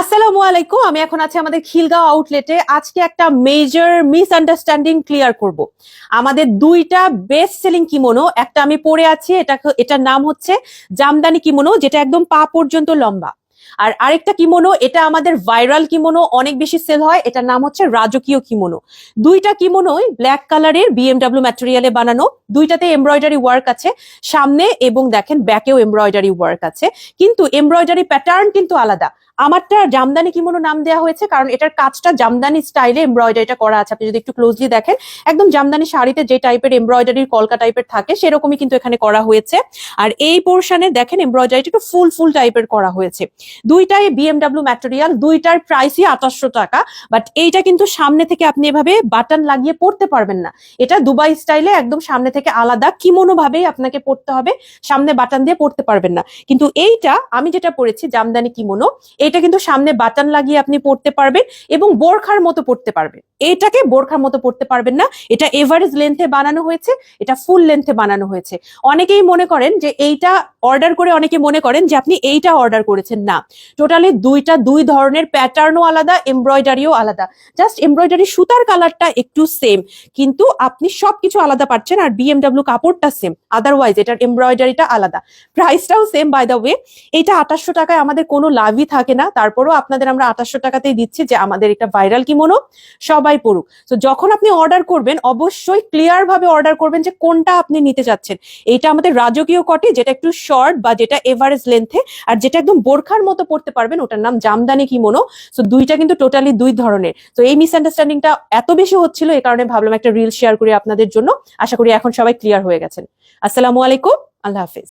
আসসালামু আলাইকুম। আমি এখন আছি আমাদের খিলগাঁও আউটলেটে আজকে একটা মেজর মিসআন্ডারস্ট্যান্ডিং ক্লিয়ার করব। আমাদের দুইটা বেস্ট সেলিং কিমোনো একটা আমি পরে আছি, এটা এটার নাম হচ্ছে জামদানি কিমোনো যেটা একদম পা পর্যন্ত লম্বা। আর আরেকটা কিমোনো এটা আমাদের ভাইরাল কিমোনো অনেক বেশি সেল হয়, এটার নাম হচ্ছে রাজকীয় কিমোনো দুইটা কিমোনোই ব্ল্যাক কালারের বিএমডাব্লিউ ম্যাটেরিয়ালে বানানো, দুইটাতে এমব্রয়ডারি ওয়ার্ক আছে, সামনে এবং দেখেন ব্যাকেও এমব্রয়ডারি ওয়ার্ক আছে। কিন্তু এমব্রয়ডারি প্যাটার্ন কিন্তু আলাদা। আমারটা জামদানি কিমোনো নাম দেওয়া হয়েছে, কারণ এটার কাজটা জামদানি স্টাইলে এমব্রয়ডারিটা করা আছে। আপনি যদি একটু ক্লোজলি দেখেন, একদম জামদানি শাড়িতে যে টাইপের এমব্রয়ডারির কলকা টাইপের থাকে, সেরকমই কিন্তু এখানে করা হয়েছে। আর এই পোর্শনে দেখেন, এমব্রয়ডারিটা একটু ফুল ফুল টাইপের করা হয়েছে। দুইটাই বিএমডাব্লিউ ম্যাটেরিয়াল দুইটার প্রাইসই আঠাশশো টাকা বাট এইটা কিন্তু সামনে থেকে আপনি এভাবে বাটন লাগিয়ে পড়তে পারবেন না। এটা দুবাই স্টাইলে একদম সামনে থেকে আলাদা কিমোনো ভাবেই আপনাকে পড়তে হবে, সামনে বাটন দিয়ে পড়তে পারবেন না। কিন্তু এইটা আমি যেটা পড়েছি জামদানি কিমোনো এটা কিন্তু সামনে বাটন লাগিয়ে আপনি পড়তে পারবেন এবং বোরখার মতো পড়তে পারবেন। এটাকে বোরখার মতো পড়তে পারবেন না। এটা এভারেজ লেন্থে বানানো হয়েছে, এটা ফুল লেন্থে বানানো হয়েছে। অনেকেই মনে করেন যে এইটা অর্ডার করে অনেকে মনে করেন যে আপনি এইটা অর্ডার করেছেন না। টোটালি দুইটা, দুই ধরনের প্যাটার্নও আলাদা এমব্রয়ডারিও আলাদা। জাস্ট এমব্রয়ডারি সুতার কালারটা একটু সেম কিন্তু আপনি সবকিছু আলাদা পাচ্ছেন আর বিএমডাব্লিউ কাপড়টা সেম আদারওয়াইজ এটার এমব্রয়ডারিটা আলাদা। প্রাইসটাও সেম বাই দ্য ওয়ে এটা আঠাশশো টাকায় আমাদের কোনো লাভই থাকে না তারপরও আপনাদের আমরা আঠাশশো টাকাতেই দিচ্ছি যে আমাদের এটা ভাইরাল কিমোনো সবাই পড়ুক তো যখন আপনি অর্ডার করবেন, অবশ্যই ক্লিয়ার ভাবে অর্ডার করবেন যে কোনটা আপনি নিতে চাচ্ছেন। এইটা আমাদের রাজকীয় কটে যেটা একটু শর্ট বা যেটা এভারেজ লেন্থে আর যেটা একদম বোরখার মতো পড়তে পারবেন, ওটার নাম জামদানি কিমোনো। তো দুইটা কিন্তু টোটালি দুই ধরনের। তো এই মিসআন্ডারস্ট্যান্ডিংটা এত বেশি হচ্ছিল এই কারণে ভাবলাম একটা রিল শেয়ার করি আপনাদের জন্য। আশা করি এখন সবাই ক্লিয়ার হয়ে গেছেন। আসসালামু আলাইকুম, আল্লাহ হাফিজ।